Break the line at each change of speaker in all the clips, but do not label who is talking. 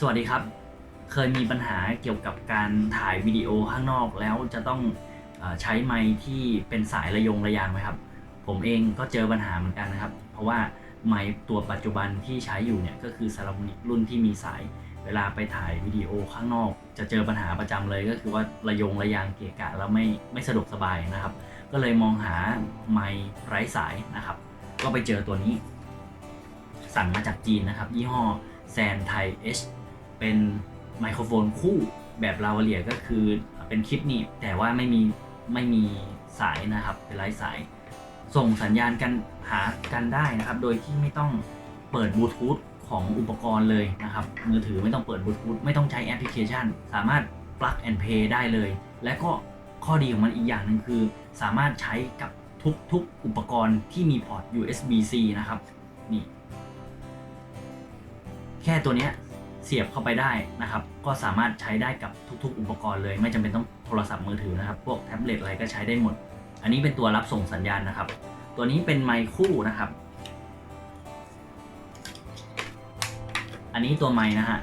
สวัสดีครับ เคยมีปัญหาเกี่ยวกับการถ่ายวิดีโอข้างนอกแล้วจะต้องอใช้ไมค์ที่เป็นสายระยงระยางไหมครับ ผมเองก็เจอปัญหาเหมือนกันนะครับ เพราะว่าไมค์ตัวปัจจุบันที่ใช้อยู่เนี่ยก็คือซาลา m นิกรุ่นที่มีสาย เวลาไปถ่ายวิดีโอข้างนอก จะเจอปัญหาประจำเลยก็คือว่าระยงระยางเกะกะแล้วไม่ไม่สะดวกสบายนะครับ ก็เลยมองหาไมค์ไร้สายนะครับ ก็ไปเจอตัวนี้ สั่งมาจากจีนนะครับ ยี่ห้อแซนไทเอช เป็นไมโครโฟนคู่แบบลาวเลียก็คือเป็นคลิปนี่แต่ว่าไม่มีไม่มีสายนะครับเป็นไร้สาย ส่งสัญญาณกันหากันได้นะครับ โดยที่ไม่ต้องเปิดบลูทูธของอุปกรณ์เลยนะครับมือถือไม่ต้องเปิดบลูทูธไม่ต้องใช้แอปพลิเคชัน สามารถ plug and play ได้เลย และก็ข้อดีของมันอีกอย่างหนึ่งคือ สามารถใช้กับทุกๆอุปกรณ์ที่มีพอร์ต USB-C นะครับนี่แค่ตัวเนี้ย เสียบเข้าไปได้นะครับ ก็สามารถใช้ได้กับทุกๆ อุปกรณ์เลย ไม่จำเป็นต้องโทรศัพท์มือถือนะครับ พวกแท็บเล็ตอะไรก็ใช้ได้หมด อันนี้เป็นตัวรับส่งสัญญาณนะครับ ตัวนี้เป็นไมค์คู่นะครับ อันนี้ตัวไมค์นะฮะ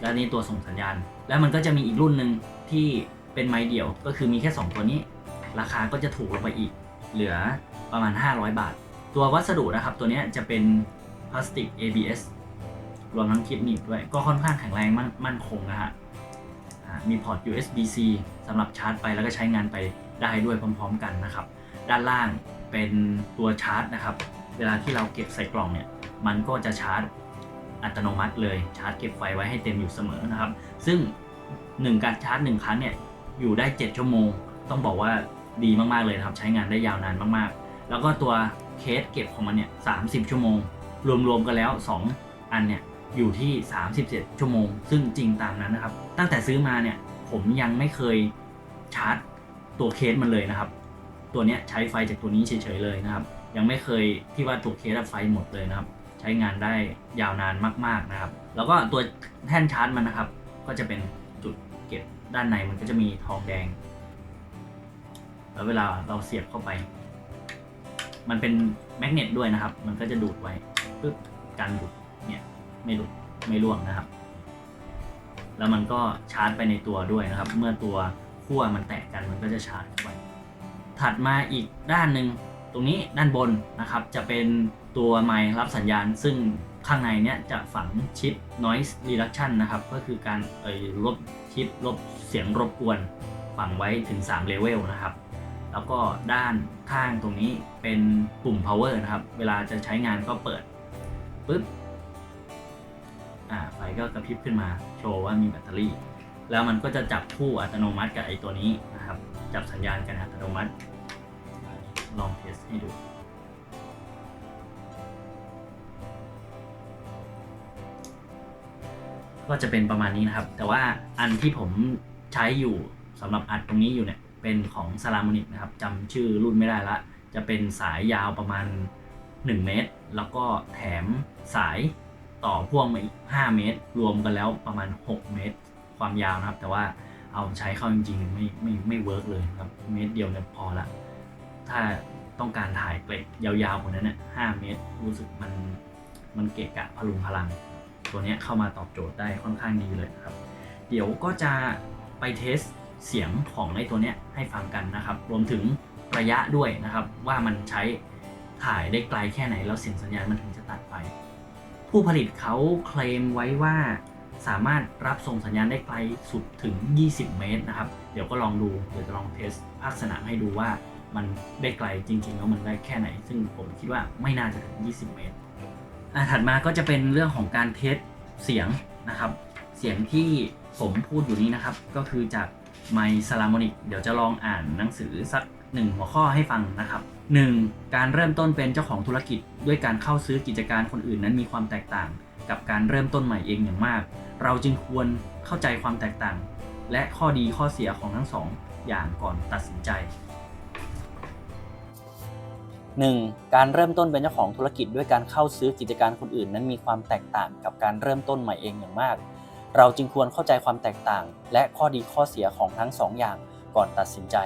และนนี้ตัวส่งสัญญาณ แล้วมันก็จะมีอีกรุ่นหนึ่งที่เป็นไมค์เดี่ยว ก็คือมีแค่ 2 ตัวนี้ ราคาก็จะถูกลงไปอีก เหลือประมาณ 500 บาท ตัววัสดุนะครับ ตัวนี้จะเป็นพลาสติก ABS รวมทั้งคลิปหนีบด้วย ก็ค่อนข้างแข็งแรงมั่นนคงนะฮะมีพอร์ต USB-C สำหรับชาร์จไปแล้วก็ใช้งานไปได้ด้วยพร้อม ๆ กันนะครับ ด้านล่างเป็นตัวชาร์จนะครับ เวลาที่เราเก็บใส่กล่องเนี่ย มันก็จะชาร์จอัตโนมัติเลยชาร์จเก็บไฟไว้ให้เต็มอยู่เสมอนะครับ ซึ่ง 1 การชาร์จ 1 ครั้งเนี่ยอยู่ได้ 7 ชั่วโมง ต้องบอกว่าดีมากๆเลยนะครับ ใช้งานได้ยาวนานมากๆ แล้วก็ตัวเคสเก็บของมันเนี่ย30ชั่วโมง รวมๆกันแล้ว 2 อันเนี่ยอยู่ที่ 37 ชั่วโมง ซึ่งจริงตามนั้นนะครับ ตั้งแต่ซื้อมาเนี่ยผมยังไม่เคยชาร์จตัวเคสมันเลยนะครับ ตัวเนี้ยใช้ไฟจากตัวนี้เฉยๆเลยนะครับ ยังไม่เคยที่ว่าตัวเคสไฟหมดเลยนะครับ ใช้งานได้ยาวนานมากๆนะครับ แล้วก็ตัวแท่นชาร์จมันนะครับ ก็จะเป็นจุดเก็บด้านในมันก็จะมีทองแดง แล้วเวลาเราเสียบเข้าไป มันเป็นแมกเนตด้วยนะครับ มันก็จะดูดไว้ปึ๊บการดูดเนี่ยไม่หลุดไม่ร่วงนะครับ แล้วมันก็ชาร์จไปในตัวด้วยนะครับ เมื่อตัวขั้วมันแตกกันมันก็จะชาร์จเข้าไปถัดมาอีกด้านหนึ่งตรงนี้ด้านบนนะครับ จะเป็นตัวไมค์รับสัญญาณ ซึ่งข้างในเนี้ยจะฝังชิป noise reduction นะครับ ก็คือการเอ่ยลบชิปลบเสียงรบกวนฝังไว้ถึง 3 เลเวลนะครับ แล้วก็ด้านข้างตรงนี้เป็นปุ่ม power นะครับ เวลาจะใช้งานก็เปิดปุ๊บอ่าไฟก็กระพริบขึ้นมาโชว์ว่ามีแบตเตอรี่ แล้วมันก็จะจับคู่อัตโนมัติกับไอตัวนี้นะครับ จับสัญญาณกันอัตโนมัติ ลองเทสให้ดูก็จะเป็นประมาณนี้นะครับ แต่ว่าอันที่ผมใช้อยู่สำหรับอัดตรงนี้อยู่เนี่ย เป็นของซา l าม o นิกนะครับจำชื่อรุ่นไม่ได้ละ จะเป็นสายยาวประมาณ 1 เมตร แล้วก็แถมสายต่อพ่วงมาอีก 5 เมตร รวมกันแล้วประมาณ 6 เมตร ความยาวนะครับ แต่ว่าเอาใช้เข้าจริงๆ ไม่ไม่ไม่เวิร์กเลยครับ เมตรเดียวเนี่ยพอละ ถ้าต้องการถ่ายเกรดยาวๆกว่านั้นเนี่ยห้าเมตร รู้สึกมันมันเกะกะพลุงพลัง ตัวนี้เข้ามาตอบโจทย์ได้ค่อนข้างดีเลยครับ เดี๋ยวก็จะไปเทส เสียงของในตัวเนี้ยให้ฟังกันนะครับ รวมถึงระยะด้วยนะครับ ว่ามันใช้ถ่ายได้ไกลแค่ไหนแล้วเสียงสัญญาณมันถึงจะตัดไป ผู้ผลิตเขาเคลมไว้ว่าสามารถรับส่งสัญญาณได้ไกลสุดถึง 20 เมตรนะครับ เดี๋ยวก็ลองดู เดี๋ยวจะลองเทสภาคสนามให้ดูว่ามันได้ไกลจริงๆแล้วมันได้แค่ไหน ซึ่งผมคิดว่าไม่น่าจะถึง 20 เมตรอะถัดมาก็จะเป็นเรื่องของการเทสเสียงนะครับ เสียงที่ผมพูดอยู่นี้นะครับ ก็คือจาก ไมซ์ซาลามอนิกเดี๋ยวจะลองอ่านหนังสือสักหนึ่งหัวข้อให้ฟังนะครับ 1. การเริ่มต้นเป็นเจ้าของธุรกิจ ด้วยการเข้าซื้อกิจการคนอื่นนั้นมีความแตกต่าง กับการเริ่มต้นใหม่เองอย่างมาก เราจึงควรเข้าใจความแตกต่าง และข้อดีข้อเสียของทั้งสองอย่างก่อนตัดสินใจ 1. การเริ่มต้นเป็นเจ้าของธุรกิจ ด้วยการเข้าซื้อกิจการคนอื่น นั้นมีความแตกต่างกับการเริ่มต้นใหม่เองอย่างมาก เราจึงควรเข้าใจความแตกต่าง และข้อดีข้อเสียของทั้งสองอย่างก่อนตัดสินใจ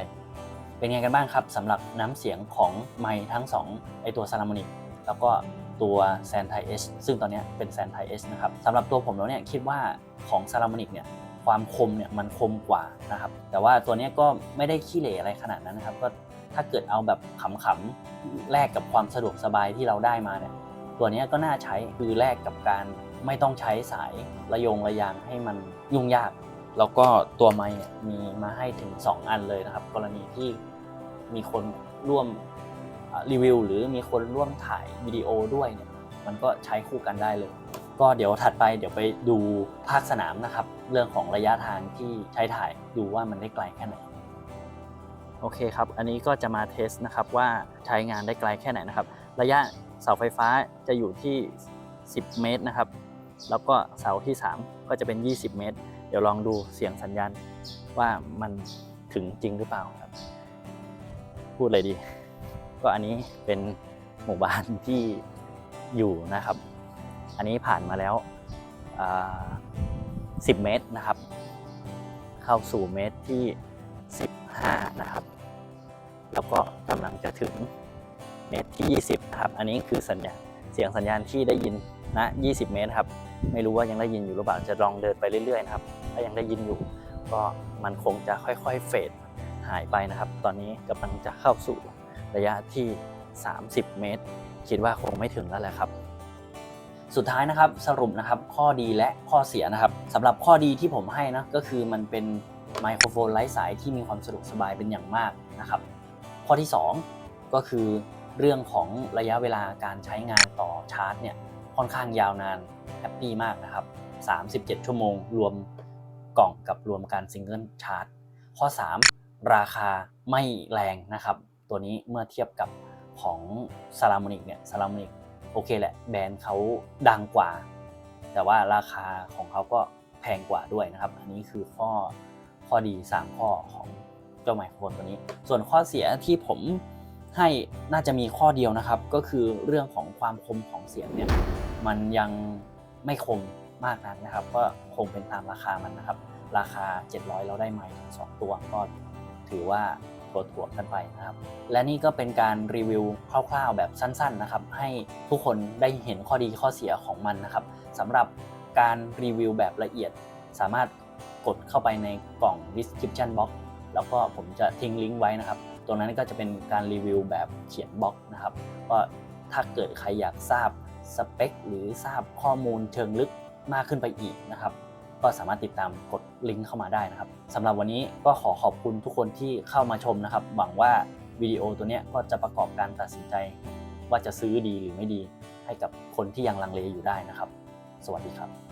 เป็นไงกันบ้างครับสำหรับน้ำเสียงของไมทั้งสองไอตัวซาลามอนิกแล้วก็
ตัว s a n t i H ซึ่งตอนนี้เป็น s a n t i H นะครับสำหรับตัวผมแล้วเนี่ยคิดว่าของ s a r a m o n i c เนี่ยความคมเนี่ยมันคมกว่านะครับ แต่ว่าตัวนี้ก็ไม่ได้ขี้เหร่อะไรขนาดนั้นนะครับก็ถ้าเกิดเอาแบบขำๆแลกกับความสะดวกสบายที่เราได้มาเนี่ยตัวนี้ก็น่าใช้คือแลกกับการ ไม่ต้องใช้สายระยงระยางให้มันยุ่งยาก แล้วก็ตัวไม้เนี่ยมีมาให้ถึง 2 อันเลยนะครับ กรณีที่มีคนร่วมรีวิว หรือมีคนร่วมถ่ายวิดีโอด้วยเนี่ยมันก็ใช้คู่กันได้เลย ก็เดี๋ยวถัดไปเดี๋ยวไปดูภาคสนามนะครับ เรื่องของระยะทางที่ใช้ถ่ายดูว่ามันได้ไกลแค่ไหนโอเคครับ อันนี้ก็จะมาเทสนะครับว่าใช้งานได้ไกลแค่ไหนนะครับ ระยะเสาไฟฟ้าจะอยู่ที่ 10 เมตรนะครับ แล้วก็เสาที่ 3 ก็จะเป็น 20 เมตร เดี๋ยวลองดูเสียงสัญญาณว่ามันถึงจริงหรือเปล่าครับ พูดเลยดี ก็อันนี้เป็นหมู่บ้านที่อยู่นะครับ อันนี้ผ่านมาแล้ว 10 เมตรนะครับ เข้าสู่เมตรที่ 15 นะครับ แล้วก็กำลังจะถึงเมตรที่ 20นะครับ อันนี้คือสัญญาณเสียงสัญญาณที่ได้ยิน ณ20 เมตรครับ ไม่รู้ว่ายังได้ยินอยู่หรือเปล่า จะลองเดินไปเรื่อยๆนะครับ ถ้ายังได้ยินอยู่ ก็มันคงจะค่อยๆเฟดหายไปนะครับ ตอนนี้กำลังจะเข้าสู่ระยะที่ 30 เมตร คิดว่าคงไม่ถึงแล้วแหละครับ สุดท้ายนะครับสรุปนะครับข้อดีและข้อเสียนะครับสำหรับข้อดีที่ผมให้นะก็คือมันเป็นไมโครโฟนไร้สายที่มีความสะดวกสบายเป็นอย่างมากนะครับ ข้อที่ 2 ก็คือเรื่องของระยะเวลาการใช้งานต่อชาร์จเนี่ย ค่อนข้างยาวนานแฮปปี้มากนะครับ 37 ชั่วโมง รวมกล่องกับรวมการซิงเกิลชาร์จข้อ 3 ราคาไม่แรงนะครับ ตัวนี้เมื่อเทียบกับของซา l ามอนิกเนี่ยซา l ามอนิกโอเคแหละแบรนด์เขาดังกว่า แต่ว่าราคาของเขาก็แพงกว่าด้วยนะครับ อันนี้คือข้อข้อดี 3 ข้อของเจ้าไมโครโฟนตัวนี้ ส่วนข้อเสียที่ผม ให้น่าจะมีข้อเดียวนะครับ ก็คือเรื่องของความคมของเสียงเนี่ยมันยังไม่คมมากนักนะครับ ก็คงเป็นตามราคามันนะครับ ราคา 700 เราได้ไมค์ถึง2ตัวก็ถือว่าถั่วกันไปนะครับ และนี่ก็เป็นการรีวิวคร่าวๆแบบสั้นๆนะครับ ให้ทุกคนได้เห็นข้อดีข้อเสียของมันนะครับสำหรับการรีวิวแบบละเอียดสามารถกดเข้าไปในกล่อง description box แล้วก็ผมจะทิ้งลิงก์ไว้นะครับ ตรงนั้นก็จะเป็นการรีวิวแบบเขียนบล็อกนะครับก็ถ้าเกิดใครอยากทราบสเปคหรือทราบข้อมูลเชิงลึกมากขึ้นไปอีกนะครับ ก็สามารถติดตามกดลิงก์เข้ามาได้นะครับสำหรับวันนี้ก็ขอขอบคุณทุกคนที่เข้ามาชมนะครับ หวังว่าวิดีโอตัวนี้ก็จะประกอบการตัดสินใจ ว่าจะซื้อดีหรือไม่ดีให้กับคนที่ยังลังเลอยู่ได้นะครับ สวัสดีครับ